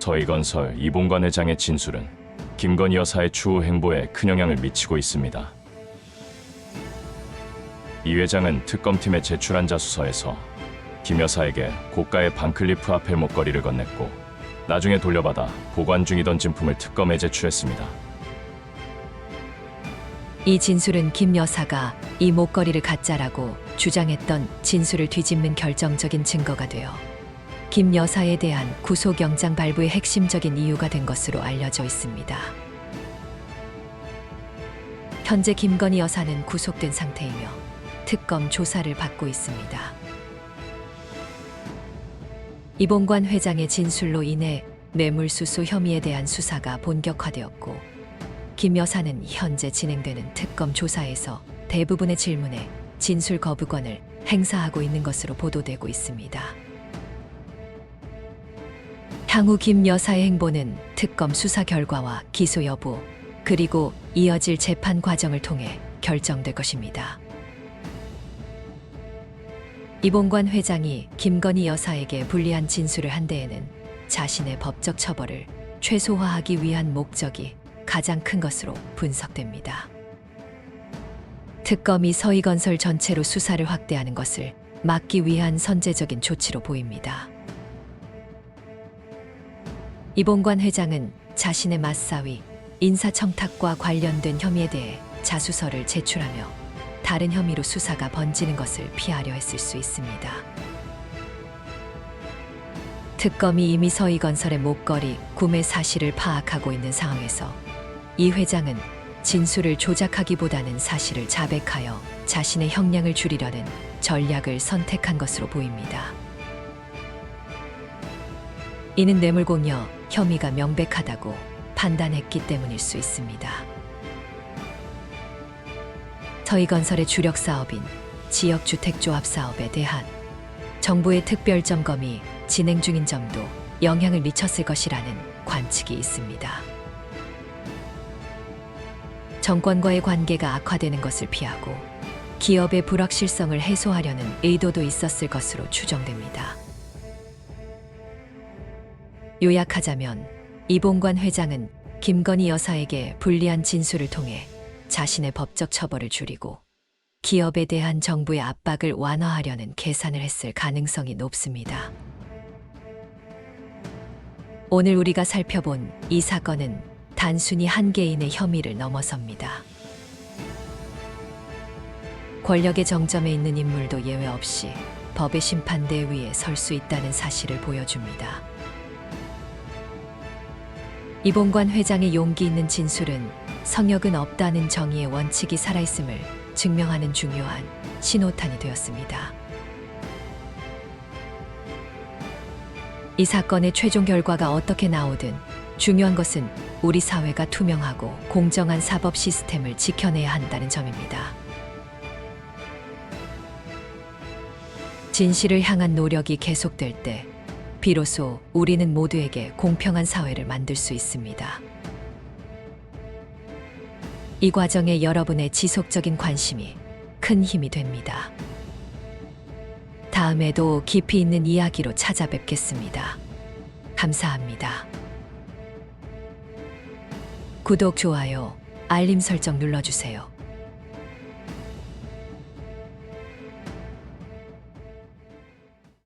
서희건설 이봉관 회장의 진술은 김건희 여사의 추후 행보에 큰 영향을 미치고 있습니다. 이 회장은 특검팀에 제출한 자수서에서 김 여사에게 고가의 반클리프 아펠 목걸이를 건넸고 나중에 돌려받아 보관 중이던 진품을 특검에 제출했습니다. 이 진술은 김 여사가 이 목걸이를 가짜라고 주장했던 진술을 뒤집는 결정적인 증거가 되어 김 여사에 대한 구속영장 발부의 핵심적인 이유가 된 것으로 알려져 있습니다. 현재 김건희 여사는 구속된 상태이며 특검 조사를 받고 있습니다. 이봉관 회장의 진술로 인해 뇌물수수 혐의에 대한 수사가 본격화되었고 김 여사는 현재 진행되는 특검 조사에서 대부분의 질문에 진술 거부권을 행사하고 있는 것으로 보도되고 있습니다. 향후 김 여사의 행보는 특검 수사 결과와 기소 여부, 그리고 이어질 재판 과정을 통해 결정될 것입니다. 이봉관 회장이 김건희 여사에게 불리한 진술을 한 데에는 자신의 법적 처벌을 최소화하기 위한 목적이 가장 큰 것으로 분석됩니다. 특검이 서희건설 전체로 수사를 확대하는 것을 막기 위한 선제적인 조치로 보입니다. 이봉관 회장은 자신의 맞사위, 인사청탁과 관련된 혐의에 대해 자수서를 제출하며 다른 혐의로 수사가 번지는 것을 피하려 했을 수 있습니다. 특검이 이미 서희 건설의 목걸이 구매 사실을 파악하고 있는 상황에서 이 회장은 진술을 조작하기보다는 사실을 자백하여 자신의 형량을 줄이려는 전략을 선택한 것으로 보입니다. 이는 뇌물공여 혐의가 명백하다고 판단했기 때문일 수 있습니다. 서희건설의 주력 사업인 지역주택조합 사업에 대한 정부의 특별 점검이 진행 중인 점도 영향을 미쳤을 것이라는 관측이 있습니다. 정권과의 관계가 악화되는 것을 피하고 기업의 불확실성을 해소하려는 의도도 있었을 것으로 추정됩니다. 요약하자면 이봉관 회장은 김건희 여사에게 불리한 진술을 통해 자신의 법적 처벌을 줄이고 기업에 대한 정부의 압박을 완화하려는 계산을 했을 가능성이 높습니다. 오늘 우리가 살펴본 이 사건은 단순히 한 개인의 혐의를 넘어섭니다. 권력의 정점에 있는 인물도 예외 없이 법의 심판대 위에 설 수 있다는 사실을 보여줍니다. 이봉관 회장의 용기 있는 진술은 성역은 없다는 정의의 원칙이 살아있음을 증명하는 중요한 신호탄이 되었습니다. 이 사건의 최종 결과가 어떻게 나오든 중요한 것은 우리 사회가 투명하고 공정한 사법 시스템을 지켜내야 한다는 점입니다. 진실을 향한 노력이 계속될 때 비로소 우리는 모두에게 공평한 사회를 만들 수 있습니다. 이 과정에 여러분의 지속적인 관심이 큰 힘이 됩니다. 다음에도 깊이 있는 이야기로 찾아뵙겠습니다. 감사합니다. 구독, 좋아요, 알림 설정 눌러주세요.